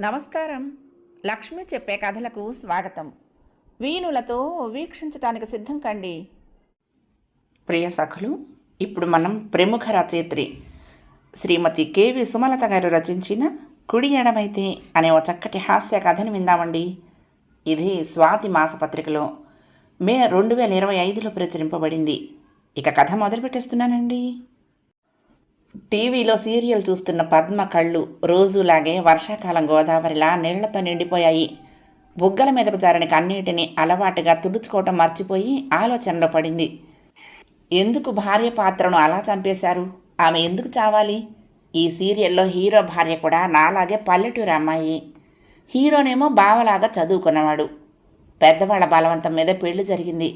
నమస్కారం. లక్ష్మి చెప్పే కథలకు స్వాగతం. వీణులతో వీక్షించటానికి సిద్ధం కండి. ప్రియ సఖులు ఇప్పుడు మనం ప్రముఖ రచయిత్రి శ్రీమతి కేవి సుమలత గారు రచించిన కుడి ఎడమైతే అనే ఒక చక్కటి హాస్య కథను విందామండి. ఇది స్వాతి మాసపత్రికలో మే రెండు వేల ఇరవై ఐదులో ప్రచురింపబడింది. ఇక కథ మొదలుపెట్టేస్తున్నానండి. టీవీలో సీరియల్ చూస్తున్న పద్మ కళ్ళు రోజులాగే వర్షాకాలం గోదావరిలా నీళ్ళతో నిండిపోయాయి. బుగ్గల మీదకు జారని కన్నీటిని అలవాటుగా తుడుచుకోవటం మర్చిపోయి ఆలోచనలో పడింది. ఎందుకు భార్య పాత్రను అలా చంపేశారు? ఆమె ఎందుకు చావాలి? ఈ సీరియల్లో హీరో భార్య కూడా నాలాగే పల్లెటూరు అమ్మాయి. హీరోనేమో బావలాగా చదువుకున్నవాడు. పెద్దవాళ్ళ బలవంతం మీద పెళ్ళి జరిగింది.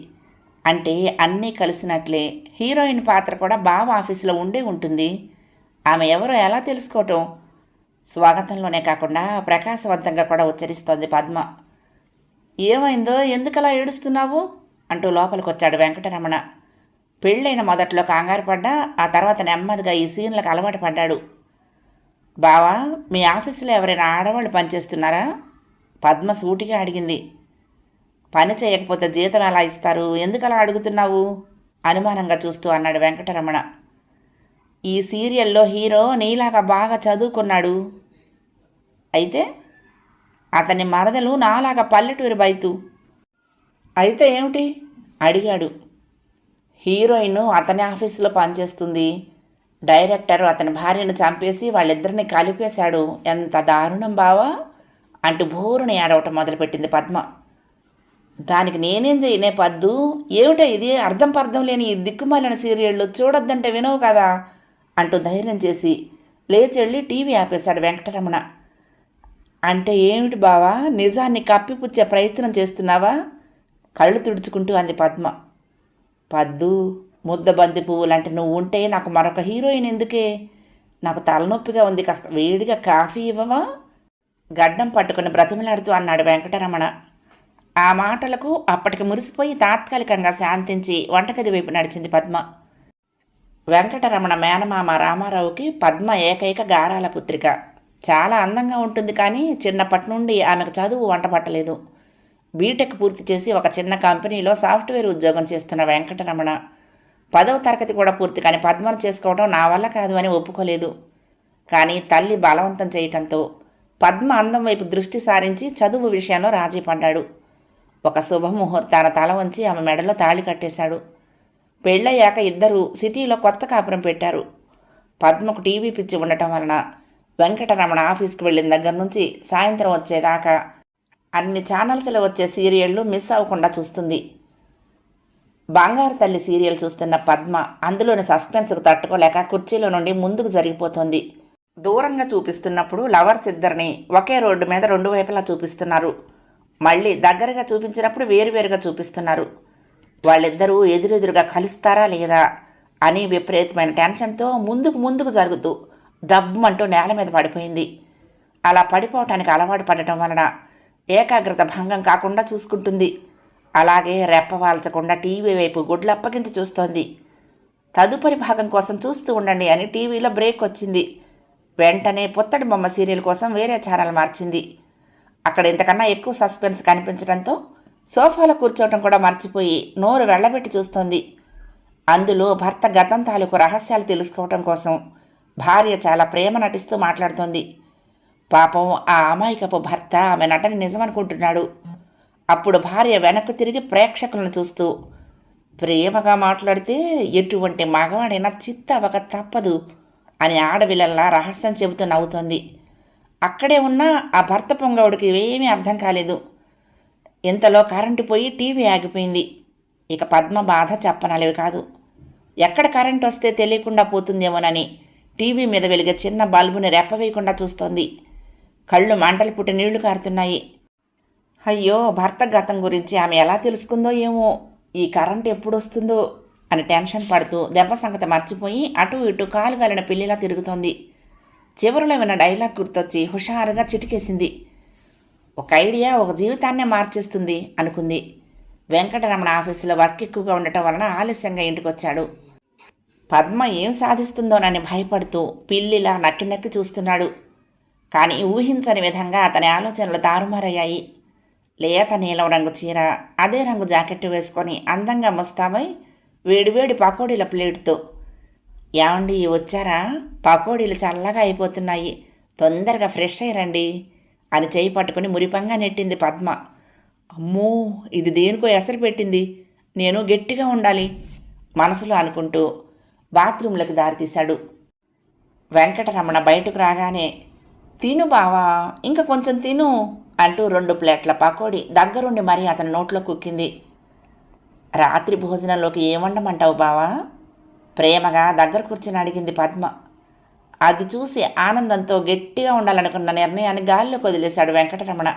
అంటే అన్నీ కలిసినట్లే. హీరోయిన్ పాత్ర కూడా బావ ఆఫీసులో ఉండే ఉంటుంది. ఆమె ఎవరో ఎలా తెలుసుకోవటం? స్వాగతంలోనే కాకుండా ప్రకాశవంతంగా కూడా ఉచ్చరిస్తోంది పద్మ. ఏమైందో? ఎందుకలా ఏడుస్తున్నావు? అంటూ లోపలికి వచ్చాడు వెంకటరమణ. పెళ్ళైన మొదట్లో కంగారు పడ్డా ఆ తర్వాత నెమ్మదిగా ఈ సీన్లకు అలవాటు పడ్డాడు. బావా మీ ఆఫీసులో ఎవరైనా ఆడవాళ్ళు పనిచేస్తున్నారా? పద్మ సూటిగా అడిగింది. పని చేయకపోతే జీతం ఎలా ఇస్తారు? ఎందుకు అలా అడుగుతున్నావు? అనుమానంగా చూస్తూ అన్నాడు వెంకటరమణ. ఈ సీరియల్లో హీరో నీలాగా బాగా చదువుకున్నాడు. అయితే అతని మరదలు నాలాగా పల్లెటూరి బైతు. అయితే ఏమిటి? అడిగాడు. హీరోయిన్ అతని ఆఫీసులో పనిచేస్తుంది. డైరెక్టర్ అతని భార్యను చంపేసి వాళ్ళిద్దరిని కలిపేశాడు. ఎంత దారుణం బావా! అంటూ బోరుని ఏడవటం మొదలుపెట్టింది పద్మ. దానికి నేనేం చేయనే పద్దు. ఏమిటా ఇది? అర్థం పర్థం లేని ఈ దిక్కుమాలిన సీరియళ్ళు చూడొద్దంటే వినవు కదా? అంటూ ధైర్యం చేసి లేచెళ్ళి టీవీ ఆపేశాడు వెంకటరమణ. అంటే ఏమిటి బావా? నిజాన్ని కప్పిపుచ్చే ప్రయత్నం చేస్తున్నావా? కళ్ళు తుడుచుకుంటూ అంది పద్మ. పద్దు ముద్దబంది పువ్వులంటే నువ్వు ఉంటే నాకు మరొక హీరోయిన్ ఎందుకే? నాకు తలనొప్పిగా ఉంది కాస్త వేడిగా కాఫీ ఇవ్వవా? గడ్డం పట్టుకుని బ్రతిమలాడుతూ అన్నాడు వెంకటరమణ. ఆ మాటలకు అప్పటికి మురిసిపోయి తాత్కాలికంగా శాంతించి వంటగది వైపు నడిచింది పద్మ. వెంకటరమణ మేనమామ రామారావుకి పద్మ ఏకైక గారాల పుత్రిక. చాలా అందంగా ఉంటుంది కానీ చిన్నప్పటి నుండి ఆమెకు చదువు వంట పట్టలేదు బీటెక్ పూర్తి చేసి ఒక చిన్న కంపెనీలో సాఫ్ట్వేర్ ఉద్యోగం చేస్తున్న వెంకటరమణ. పదవ తరగతి కూడా పూర్తి కానీ పద్మను చేసుకోవడం నా వల్ల కాదు అని ఒప్పుకోలేదు. కానీ తల్లి బలవంతం చేయటంతో పద్మ అందం వైపు దృష్టి సారించి చదువు విషయంలో రాజీ పడ్డాడు. ఒక శుభముహూర్తాన తల వంచి ఆమె మెడలో తాళి కట్టేశాడు. పెళ్ళయ్యాక ఇద్దరూ సిటీలో కొత్త కాపురం పెట్టారు. పద్మకు టీవీ పిచ్చి ఉండటం వలన వెంకటరమణ ఆఫీస్కి వెళ్ళిన దగ్గర నుంచి సాయంత్రం వచ్చేదాకా అన్ని ఛానల్స్లో వచ్చే సీరియళ్ళు మిస్ అవ్వకుండా చూస్తుంది. బంగారు తల్లి సీరియల్ చూస్తున్న పద్మ అందులోని సస్పెన్స్కు తట్టుకోలేక కుర్చీలో నుండి ముందుకు జరిగిపోతుంది. దూరంగా చూపిస్తున్నప్పుడు లవర్స్ ఇద్దరిని ఒకే రోడ్డు మీద రెండు వైపులా చూపిస్తున్నారు. మళ్ళీ దగ్గరగా చూపించినప్పుడు వేరువేరుగా చూపిస్తున్నారు. వాళ్ళిద్దరూ ఎదురెదురుగా కలుస్తారా లేదా అని విపరీతమైన టెన్షన్తో ముందుకు ముందుకు జరుగుతూ డబ్బుమంటూ నేల మీద పడిపోయింది. అలా పడిపోవటానికి అలవాటు పడటం వలన ఏకాగ్రత భంగం కాకుండా చూసుకుంటుంది. అలాగే రెప్పవాల్చకుండా టీవీ వైపు గుడ్లు అప్పగించి చూస్తోంది. తదుపరి భాగం కోసం చూస్తూ ఉండండి అని టీవీలో బ్రేక్ వచ్చింది. వెంటనే పుత్తడి బొమ్మ సీరియల్ కోసం వేరే ఛానల్ మార్చింది. అక్కడ ఇంతకన్నా ఎక్కువ సస్పెన్స్ కనిపించడంతో సోఫాలో కూర్చోవటం కూడా మర్చిపోయి నోరు వెళ్ళబెట్టి చూస్తోంది. అందులో భర్త గతం తాలూకు రహస్యాలు తెలుసుకోవటం కోసం భార్య చాలా ప్రేమ నటిస్తూ మాట్లాడుతోంది. పాపం ఆ అమాయకపు భర్త ఆమె నటని నిజమనుకుంటున్నాడు. అప్పుడు భార్య వెనక్కు తిరిగి ప్రేక్షకులను చూస్తూ ప్రేమగా మాట్లాడితే ఎటువంటి మగవాడైనా చిత్త ఒక తప్పదు అని ఆడపిల్లల్లా రహస్యం చెబుతూ నవ్వుతోంది. అక్కడే ఉన్న ఆ భర్త పొంగవుడికి ఏమీ అర్థం కాలేదు. ఇంతలో కరెంటు పోయి టీవీ ఆగిపోయింది. ఇక పద్మ బాధ చెప్పనలేవి కాదు. ఎక్కడ కరెంట్ వస్తే తెలియకుండా పోతుందేమోనని టీవీ మీద వెలిగే చిన్న బల్బుని రెప్పవేయకుండా చూస్తోంది. కళ్ళు మంటలు పుట్టి నీళ్ళు కారుతున్నాయి. అయ్యో భర్త గతం గురించి ఆమె ఎలా తెలుసుకుందో ఏమో ఈ కరెంట్ ఎప్పుడు వస్తుందో అని టెన్షన్ పడుతూ దెబ్బ సంగతి మర్చిపోయి అటు ఇటు కాలు గాలిన పిల్లిలా తిరుగుతోంది. చివరిలో విన్న డైలాగ్ గుర్తొచ్చి హుషారుగా చిటికేసింది. ఒక ఐడియా ఒక జీవితాన్నే మార్చేస్తుంది అనుకుంది. వెంకటరమణ ఆఫీసులో వర్క్ ఎక్కువగా ఉండటం వలన ఆలస్యంగా ఇంటికి వచ్చాడు పద్మ ఏం సాధిస్తుందోనని భయపడుతూ పిల్లిలా నక్కి నక్కి చూస్తున్నాడు. కానీ ఊహించని విధంగా అతని ఆలోచనలు తారుమారయ్యాయి. లేత నీలం రంగు చీర అదే రంగు జాకెట్ వేసుకొని అందంగా ముస్తాబై వేడివేడి పకోడీల ప్లేట్తో ఏమండి వచ్చారా? పకోడీలు చల్లగా అయిపోతున్నాయి. తొందరగా ఫ్రెష్ అయ్యరండి అని చేయి పట్టుకుని మురిపంగా నెట్టింది పద్మ. అమ్మో ఇది దేనికో ఎసరు పెట్టింది. నేను గట్టిగా ఉండాలి మనసులో అనుకుంటూ బాత్రూంలకు దారితీశాడు వెంకటరమణ బయటకు రాగానే తిను బావా ఇంకా కొంచెం తిను అంటూ రెండు ప్లేట్ల పకోడీ దగ్గరుండి మరీ అతని నోట్లో కుక్కింది. రాత్రి భోజనంలోకి ఏమండమంటావు బావా? ప్రేమగా దగ్గర కూర్చుని అడిగింది పద్మ. అది చూసి ఆనందంతో గట్టిగా ఉండాలనుకున్న నిర్ణయాన్ని గాలిలోకి వదిలేశాడు వెంకటరమణ.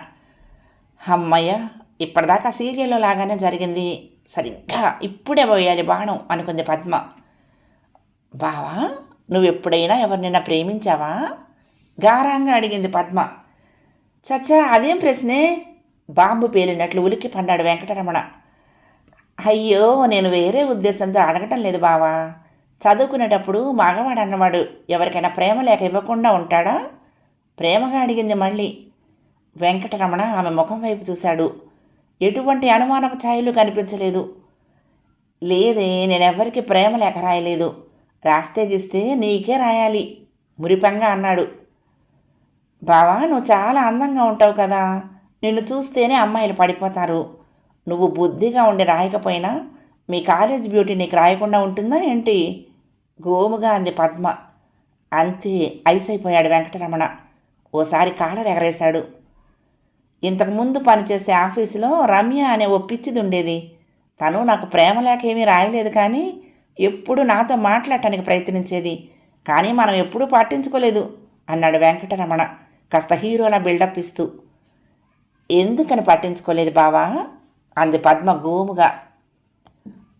అమ్మయ్య ఇప్పటిదాకా సీరియల్లో లాగానే జరిగింది. సరిగ్గా ఇప్పుడే పోయాలి బాణం అనుకుంది పద్మ. బావా నువ్వు ఎప్పుడైనా ఎవరినైనా ప్రేమించావా? గారాంగా అడిగింది పద్మ. చచ్చా అదేం ప్రశ్నే? బాంబు పేలినట్లు ఉలిక్కి పడ్డాడు వెంకటరమణ. అయ్యో నేను వేరే ఉద్దేశంతో అడగటం లేదు బావా. చదువుకునేటప్పుడు మగవాడు అన్నవాడు ఎవరికైనా ప్రేమ లేక ఇవ్వకుండా ఉంటాడా? ప్రేమగా అడిగింది మళ్ళీ. వెంకటరమణ ఆమె ముఖం వైపు చూశాడు. ఎటువంటి అనుమానపు ఛాయలు కనిపించలేదు. లేదే నేనెవ్వరికి ప్రేమ లేక రాయలేదు. రాస్తే గీస్తే నీకే రాయాలి. మురిపంగా అన్నాడు. బావా నువ్వు చాలా అందంగా ఉంటావు కదా. నిన్ను చూస్తేనే అమ్మాయిలు పడిపోతారు. నువ్వు బుద్ధిగా ఉండి రాయకపోయినా మీ కాలేజ్ బ్యూటీ నీకు రాయకుండా ఉంటుందా ఏంటి? గోముగా అంది పద్మ. అంతే ఐస్ అయిపోయాడు వెంకటరమణ. ఓసారి కాలర్ ఎగరేశాడు. ఇంతకుముందు పనిచేసే ఆఫీసులో రమ్య అనే ఓ పిచ్చిది ఉండేది తను నాకు ప్రేమ లేక ఏమీ రాయలేదు కానీ ఎప్పుడు నాతో మాట్లాడటానికి ప్రయత్నించేది. కానీ మనం ఎప్పుడూ పట్టించుకోలేదు అన్నాడు వెంకటరమణ కాస్త హీరోలా బిల్డప్ ఇస్తూ. ఎందుకని పట్టించుకోలేదు బావా? అంది పద్మ గోముగా.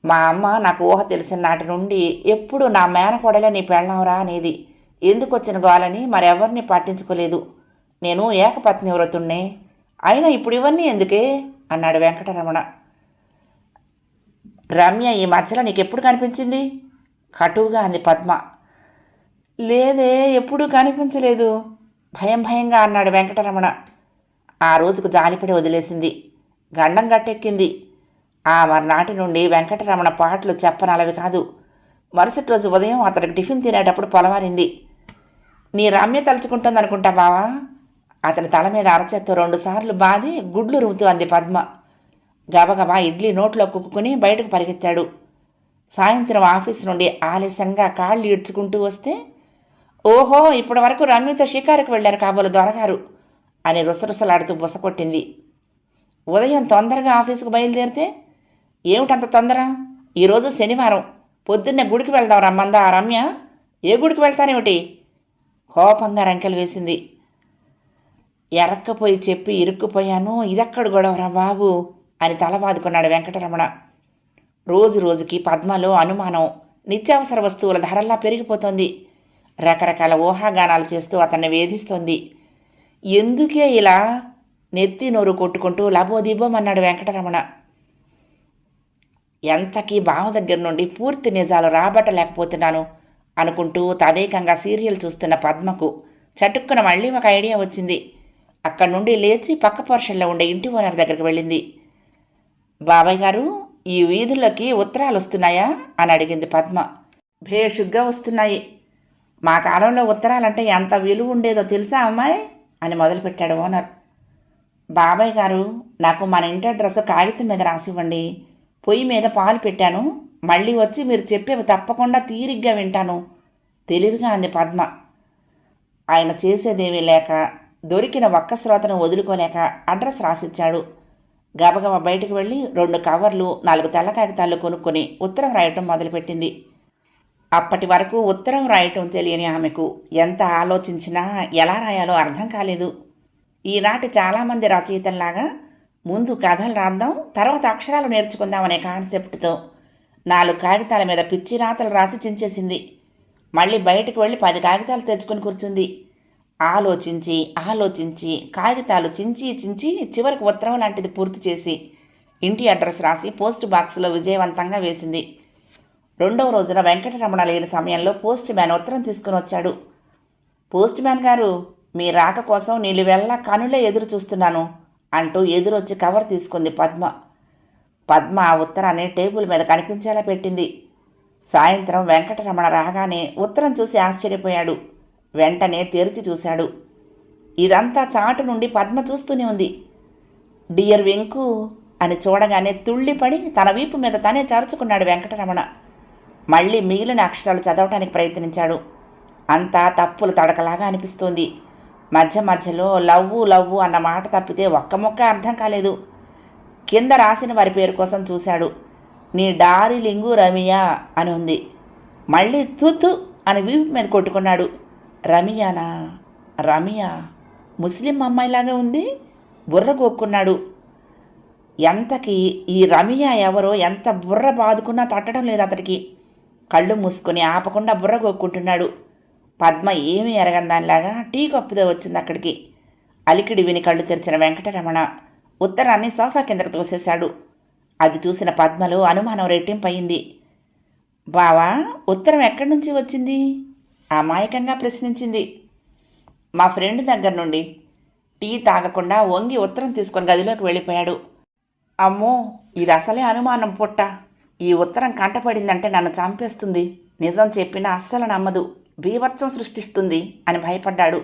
మా అమ్మ నాకు ఊహ తెలిసిన నాటి నుండి ఎప్పుడు నా మేనకోడలే నీ పెళ్ళవరా అనేది. ఎందుకు వచ్చిన గోలని మరెవరిని పట్టించుకోలేదు. నేను ఏకపత్ని వ్రతుణ్ణే. అయినా ఇప్పుడు ఇవన్నీ ఎందుకే? అన్నాడు వెంకటరమణ. రమ్య ఈ మధ్యలో నీకు ఎప్పుడు కనిపించింది? కటువుగా అంది పద్మ. లేదే ఎప్పుడూ కనిపించలేదు. భయం భయంగా అన్నాడు వెంకటరమణ. ఆ రోజుకు జాలిపడి వదిలేసింది. గండం గట్టెక్కింది. ఆ మర్నాటి నుండి వెంకటరమణ పాటలు చెప్పనలవి కాదు. మరుసటి రోజు ఉదయం అతనికి టిఫిన్ తినేటప్పుడు పొలవారింది. నీ రమ్య తలుచుకుంటుంది అనుకుంటా బావా? అతని తల మీద అరచేత్తో రెండుసార్లు బాది గుడ్లు రువుతూ అంది పద్మ. గబగబా ఇడ్లీ నోట్లో కుక్కుని బయటకు పరిగెత్తాడు. సాయంత్రం ఆఫీస్ నుండి ఆలస్యంగా కాళ్ళు ఈడ్చుకుంటూ వస్తే ఓహో ఇప్పటి వరకు రమ్యతో షికారుకు వెళ్ళారు కాబోలు దొరగారు అని రుసరుసలాడుతూ బుసకొట్టింది ఉదయం తొందరగా ఆఫీసుకు బయలుదేరితే ఏమిటంత తొందర? ఈరోజు శనివారం. పొద్దున్నే గుడికి వెళ్దాం రమ్మందా రమ్య? ఏ గుడికి వెళ్తానేమిటి? కోపంగా రంకెలు వేసింది. ఎరక్కపోయి చెప్పి ఇరుక్కుపోయాను. ఇదెక్కడ గొడవరా బాబు? అని తల బాదుకున్నాడు వెంకటరమణ. రోజు రోజుకి పద్మలో అనుమానం నిత్యావసర వస్తువుల ధరల్లా పెరిగిపోతోంది. రకరకాల ఊహాగానాలు చేస్తూ అతన్ని వేధిస్తోంది. ఎందుకే ఇలా? నెత్తి నోరు కొట్టుకుంటూ లబోదిబోమన్నాడు వెంకటరమణ. ఎంతకీ బావ దగ్గర నుండి పూర్తి నిజాలు రాబట్టలేకపోతున్నాను అనుకుంటూ తదేకంగా సీరియల్ చూస్తున్న పద్మకు చటుక్కున మళ్ళీ ఒక ఐడియా వచ్చింది. అక్కడి నుండి లేచి పక్క పోర్షన్లో ఉండే ఇంటి ఓనర్ దగ్గరికి వెళ్ళింది. బాబాయ్ గారు ఈ వీధుల్లోకి ఉత్తరాలు వస్తున్నాయా? అని అడిగింది పద్మ. భేషుగ్గా వస్తున్నాయి. మా కాలంలో ఉత్తరాలంటే ఎంత విలువ ఉండేదో తెలుసా అమ్మాయి? అని మొదలుపెట్టాడు ఓనర్. బాబాయ్ గారు నాకు మన ఇంటి అడ్రస్ కాగితం మీద రాసివ్వండి. పొయ్యి మీద పాలు పెట్టాను. మళ్ళీ వచ్చి మీరు చెప్పేవి తప్పకుండా తీరిగ్గా వింటాను. తెలివిగా అంది పద్మ. ఆయన చేసేదేమీ లేక దొరికిన ఒక్క శ్రోతను వదులుకోలేక అడ్రస్ రాసిచ్చాడు. గబగబా బయటకు వెళ్ళి రెండు కవర్లు నాలుగు తెల్ల కాగితాలు కొనుక్కొని ఉత్తరం రాయటం మొదలుపెట్టింది. అప్పటి వరకు ఉత్తరం రాయటం తెలియని ఆమెకు ఎంత ఆలోచించినా ఎలా రాయాలో అర్థం కాలేదు. ఈనాటి చాలామంది రచయితల్లాగా ముందు కథలు రాద్దాం తర్వాత అక్షరాలు నేర్చుకుందాం అనే కాన్సెప్ట్తో నాలుగు కాగితాల మీద పిచ్చి రాతలు రాసి చించేసింది. మళ్ళీ బయటకు వెళ్ళి పది కాగితాలు తెచ్చుకొని కూర్చుంది. ఆలోచించి ఆలోచించి కాగితాలు చించి చించి చివరికి ఉత్తరం లాంటిది పూర్తి చేసి ఇంటి అడ్రస్ రాసి పోస్ట్ బాక్స్లో విజయవంతంగా వేసింది. రెండవ రోజున వెంకటరమణ లేని సమయంలో పోస్ట్ మ్యాన్ ఉత్తరం తీసుకుని వచ్చాడు. పోస్ట్ మ్యాన్ గారు మీ రాక కోసం నిలువెల్లా కనులే ఎదురు చూస్తున్నాను. అంటూ ఎదురొచ్చి కవర్ తీసుకుంది పద్మ. పద్మ ఆ ఉత్తరాన్ని టేబుల్ మీద కనిపించేలా పెట్టింది. సాయంత్రం వెంకటరమణ రాగానే ఉత్తరం చూసి ఆశ్చర్యపోయాడు. వెంటనే తెరిచి చూశాడు. ఇదంతా చాటు నుండి పద్మ చూస్తూనే ఉంది. డియర్ వెంకు అని చూడగానే తుళ్ళిపడి తన వీపు మీద తనే చరుచుకున్నాడు వెంకటరమణ. మళ్ళీ మిగిలిన అక్షరాలు చదవటానికి ప్రయత్నించాడు. అంతా తప్పులు తడకలాగా అనిపిస్తోంది. మధ్య మధ్యలో లవ్వు లవ్వు అన్న మాట తప్పితే ఒక్క మొక్క అర్థం కాలేదు. కింద రాసిన వారి పేరు కోసం చూశాడు. నీ డారిలింగు రమియ అని ఉంది. మళ్ళీ తుతు అని వీపు మీద కొట్టుకున్నాడు. రమియానా? రమియ? ముస్లిం అమ్మాయిలాగా ఉంది? బుర్ర గోక్కున్నాడు. ఎంతకి ఈ రమియ ఎవరో ఎంత బుర్ర బాదుకున్నా తట్టడం లేదు అతడికి. కళ్ళు మూసుకొని ఆపకుండా బుర్ర గోక్కుంటున్నాడు. పద్మ ఏమీ ఎరగని దానిలాగా టీ కప్పుతో వచ్చింది అక్కడికి. అలికిడి విని కళ్ళు తెరిచిన వెంకటరమణ ఉత్తరాన్ని సోఫా కిందకు తోసేశాడు. అది చూసిన పద్మలో అనుమానం రెట్టింపయింది. బావా ఉత్తరం ఎక్కడి నుంచి వచ్చింది? అమాయకంగా ప్రశ్నించింది. మా ఫ్రెండ్ దగ్గర నుండి. టీ తాగకుండా వంగి ఉత్తరం తీసుకొని గదిలోకి వెళ్ళిపోయాడు. అమ్మో ఇది అసలే అనుమానం పుట్ట. ఈ ఉత్తరం కంటపడిందంటే నన్ను చంపేస్తుంది. నిజం చెప్పినా అస్సలు నమ్మదు. బీభత్సం సృష్టిస్తుంది అని భయపడ్డాడు.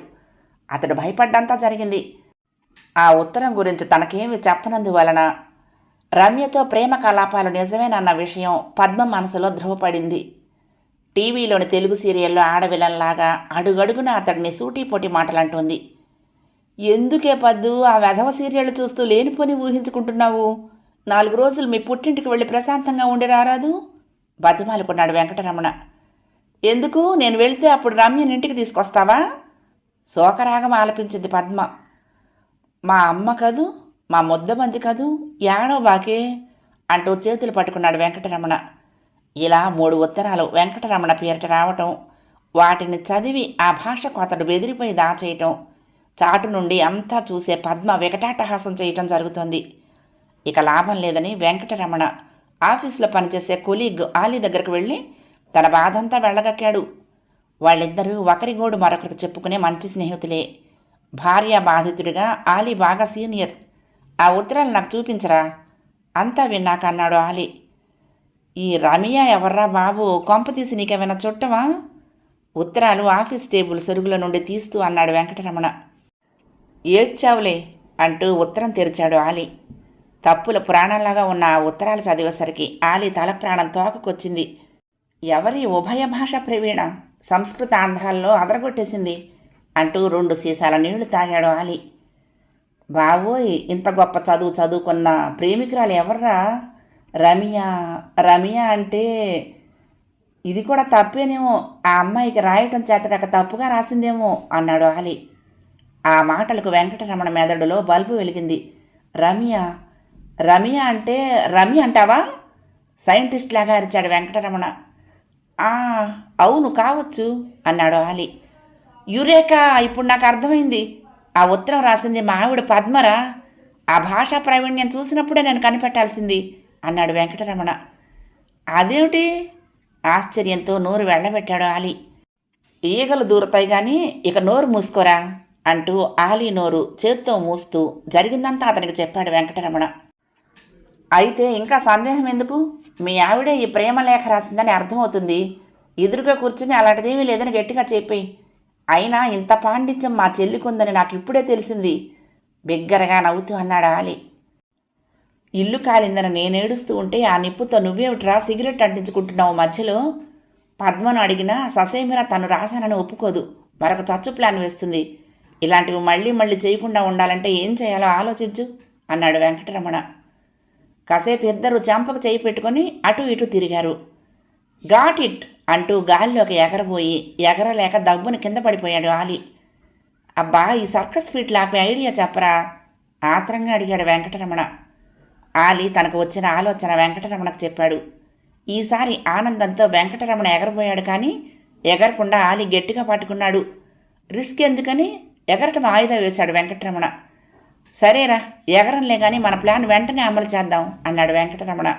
అతడు భయపడ్డంతా జరిగింది. ఆ ఉత్తరం గురించి తనకేమి చెప్పనందువలన రమ్యతో ప్రేమ కలాపాలు నిజమేనన్న విషయం పద్మ మనసులో ధృవపడింది టీవీలోని తెలుగు సీరియల్లో ఆడవిలన్లాగా అడుగడుగున అతడిని సూటీపోటీ మాటలంటోంది. ఎందుకే పద్దు ఆ వెధవ సీరియల్ చూస్తూ లేనిపోని ఊహించుకుంటున్నావు? నాలుగు రోజులు మీ పుట్టింటికి వెళ్ళి ప్రశాంతంగా ఉండి రారాదు? బతిమాలుకున్నాడు వెంకటరమణ. ఎందుకు? నేను వెళ్తే అప్పుడు రమ్యని ఇంటికి తీసుకొస్తావా? శోకరాగం ఆలపించింది పద్మ. మా అమ్మ కదూ? మా ముద్దమంది కదూ? యాడో బాకే? అంటూ చేతులు పట్టుకున్నాడు వెంకటరమణ. ఇలా మూడు ఉత్తరాలు వెంకటరమణ పేరిట రావటం వాటిని చదివి ఆ భాషకు అతడు బెదిరిపోయి దాచేయటం చాటు నుండి అంతా చూసే పద్మ వికటాటహాసం చేయటం జరుగుతోంది. ఇక లాభం లేదని వెంకటరమణ ఆఫీసులో పనిచేసే కొలీగ్ ఆలీ దగ్గరకు వెళ్ళి తన బాధంతా వెళ్ళగక్కాడు. వాళ్ళిద్దరూ ఒకరి గోడు మరొకరికి చెప్పుకునే మంచి స్నేహితులే. భార్య బాధితుడిగా ఆలీ బాగా సీనియర్. ఆ ఉత్తరాలు నాకు చూపించరా? అంతా విన్నాక అన్నాడు ఆలీ. ఈ రమియా ఎవర్రా బాబు? కొంప తీసి నీకేమైనా చుట్టమా? ఉత్తరాలు ఆఫీస్ టేబుల్ సొరుగుల నుండి తీస్తూ అన్నాడు వెంకటరమణ. ఏడ్చావులే అంటూ ఉత్తరం తెరిచాడు ఆలి. తప్పుల పురాణంలాగా ఉన్న ఆ ఉత్తరాలు చదివేసరికి ఆలి తల ప్రాణం తోకకొచ్చింది. ఎవరి ఉభయ భాష ప్రవీణ సంస్కృత ఆంధ్రాల్లో అదరగొట్టేసింది అంటూ రెండు సీసాల నీళ్ళు తాగాడు ఆలి. బావోయ్ ఇంత గొప్ప చదువు చదువుకున్న ప్రేమికురాలు ఎవర్రా? రమియా రమియా అంటే ఇది కూడా తప్పేనేమో ఆ అమ్మాయికి రాయటం చేతకాక తప్పుగా రాసిందేమో అన్నాడు ఆలి. ఆ మాటలకు వెంకటరమణ మెదడులో బల్బు వెలిగింది. రమ్య రమ్య అంటే రమ్య అంటావా? సైంటిస్ట్ లాగా అరిచాడు వెంకటరమణ. అవును కావచ్చు అన్నాడు ఆలి యురేకా ఇప్పుడు నాకు అర్థమైంది. ఆ ఉత్తరం రాసింది మా ఆవిడ పద్మరా. ఆ భాషా ప్రావీణ్యం చూసినప్పుడే నేను కనిపెట్టాల్సింది అన్నాడు వెంకటరమణ. అదేమిటి? ఆశ్చర్యంతో నోరు వెళ్ళబెట్టాడు ఆలి ఈగలు దూరతాయి కానీ ఇక నోరు మూసుకోరా అంటూ ఆలీ నోరు చేత్తో మూస్తూ జరిగిందంతా అతనికి చెప్పాడు వెంకటరమణ. అయితే ఇంకా సందేహం ఎందుకు? మీ ఆవిడే ఈ ప్రేమ లేఖ రాసిందని అర్థమవుతుంది. ఎదురుగా కూర్చుని అలాంటిదేమీ లేదని గట్టిగా చెప్పి అయినా ఇంత పాండిత్యం మా చెల్లికుందని నాకు ఇప్పుడే తెలిసింది. బిగ్గరగా నవ్వుతూ అన్నాడు ఆలి. ఇల్లు కాలిందని నేనేడుస్తూ ఉంటే ఆ నిప్పుతో నువ్వేమిట్రా సిగరెట్ అంటించుకుంటున్నావు మధ్యలో? పద్మను అడిగినా ససేమిరా తను రాశానని ఒప్పుకోదు. మరొక చచ్చు ప్లాన్ వేస్తుంది. ఇలాంటివి మళ్ళీ మళ్ళీ చేయకుండా ఉండాలంటే ఏం చేయాలో ఆలోచించు అన్నాడు వెంకటరమణ. కాసేపు ఇద్దరు చెంపకు చేయి పెట్టుకొని అటు ఇటు తిరిగారు. గాట్ ఇట్ అంటూ గాలిలోకి ఎగరబోయి ఎగరలేక దబ్బున కింద పడిపోయాడు ఆలి. అబ్బా ఈ సర్కస్ ఫీట్ లాపే ఐడియా చెప్పరా? ఆత్రంగా అడిగాడు వెంకటరమణ. ఆలి తనకు వచ్చిన ఆలోచన వెంకటరమణకు చెప్పాడు. ఈసారి ఆనందంతో వెంకటరమణ ఎగరబోయాడు కానీ ఎగరకుండా ఆలి గట్టిగా పట్టుకున్నాడు. రిస్క్ ఎందుకని? ఎగరటం ఆయుధం వేశాడు వెంకటరమణ. సరేరా ఎగరంలే కానీ మన ప్లాన్ వెంటనే అమలు చేద్దాం అన్నాడు వెంకటరమణ.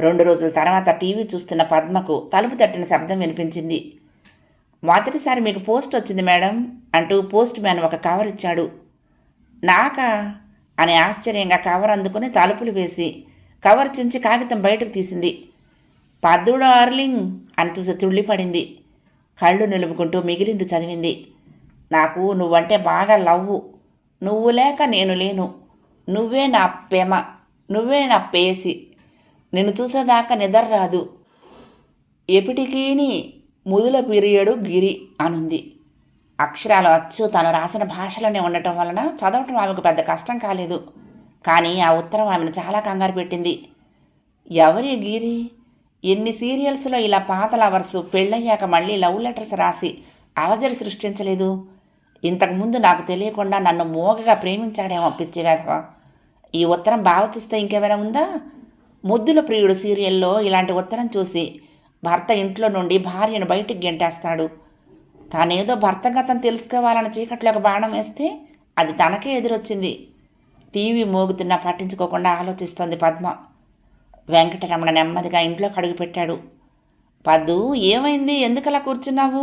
రెండు రోజుల తర్వాత టీవీ చూస్తున్న పద్మకు తలుపు తట్టిన శబ్దం వినిపించింది. మొదటిసారి మీకు పోస్ట్ వచ్చింది మేడం అంటూ పోస్ట్ మ్యాన్ ఒక కవర్ ఇచ్చాడు. నాకా? అని ఆశ్చర్యంగా కవర్ అందుకుని తలుపులు వేసి కవర్ చించి కాగితం బయటకు తీసింది. పద్దుడు ఆర్లింగ్ అని చూసి తుళ్ళిపడింది. కళ్ళు నిలుపుకుంటూ మిగిలింది చదివింది. నాకు నువ్వంటే బాగా లవ్వు. నువ్వు లేక నేను లేను. నువ్వే నా పెమ. నువ్వే నా పేసి. నిన్ను చూసేదాకా నిద్ర రాదు. ఎపిటికీని ముదుల పీరియడు గిరి అనుంది. అక్షరాలు అచ్చు తను రాసిన భాషలోనే ఉండటం వలన చదవటం ఆమెకు పెద్ద కష్టం కాలేదు. కానీ ఆ ఉత్తరం ఆమెను చాలా కంగారు పెట్టింది. ఎవరి గిరి? ఎన్ని సీరియల్స్లో ఇలా పాత లవర్స్ పెళ్ళయ్యాక మళ్ళీ లవ్ లెటర్స్ రాసి అలజడి సృష్టించలేదు? ఇంతకుముందు నాకు తెలియకుండా నన్ను మోగగా ప్రేమించాడేమో పిచ్చి వేధవ. ఈ ఉత్తరం బావ చూస్తే ఇంకేమైనా ఉందా? ముద్దుల ప్రియుడు సీరియల్లో ఇలాంటి ఉత్తరం చూసి భర్త ఇంట్లో నుండి భార్యను బయటికి గెంటేస్తాడు. తానేదో భర్తగా తను తెలుసుకోవాలని చీకట్లోకి బాణం వేస్తే అది తనకే ఎదురొచ్చింది. టీవీ మోగుతున్నా పట్టించుకోకుండా ఆలోచిస్తోంది పద్మ. వెంకటరమణ నెమ్మదిగా ఇంట్లోకి అడుగుపెట్టాడు పద్దు ఏమైంది? ఎందుకలా కూర్చున్నావు?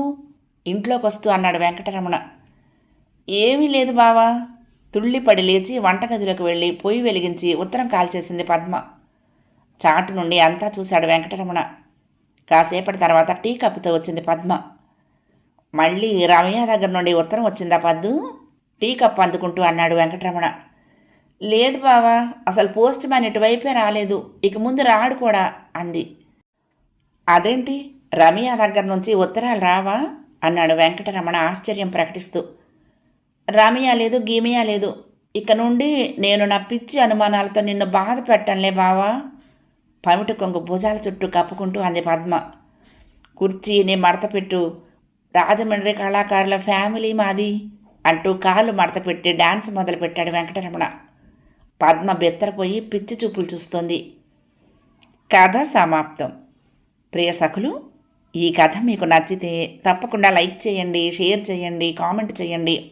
ఇంట్లోకి వస్తూ అన్నాడు వెంకటరమణ. ఏమీ లేదు బావా. తుళ్ళిపడి లేచి వంటగదిలోకి వెళ్ళి పొయ్యి వెలిగించి ఉత్తరం కాల్చేసింది పద్మ. చాటు నుండి అంతా చూశాడు వెంకటరమణ. కాసేపటి తర్వాత టీ కప్పుతో వచ్చింది పద్మ. మళ్ళీ రమయ్య దగ్గర నుండి ఉత్తరం వచ్చిందా పద్దు? టీ కప్పు అందుకుంటూ అన్నాడు వెంకటరమణ. లేదు బావా అసలు పోస్ట్ మ్యాన్ ఇటువైపే రాలేదు. ఇక ముందు రాడు కూడా అంది. అదేంటి? రమయ్య దగ్గర నుంచి ఉత్తరాలు రావా? అన్నాడు వెంకటరమణ ఆశ్చర్యం ప్రకటిస్తూ. రమయ్య లేదు గీమయ్య లేదు. ఇక నుండి నేను నా పిచ్చి అనుమానాలతో నిన్ను బాధ పెట్టంలే బావా. పమిటి కొంగు భుజాల చుట్టూ కప్పుకుంటూ అంది పద్మ. కుర్చీని మడతపెట్టు రాజమండ్రి కళాకారుల ఫ్యామిలీ మాది అంటూ కాళ్ళు మడతపెట్టి డాన్స్ మొదలుపెట్టాడు వెంకటరమణ. పద్మ బెత్తరపోయి పిచ్చి చూపులు చూస్తోంది. కథ సమాప్తం. ప్రియ సఖులు ఈ కథ మీకు నచ్చితే తప్పకుండా లైక్ చేయండి షేర్ చేయండి కామెంట్ చేయండి.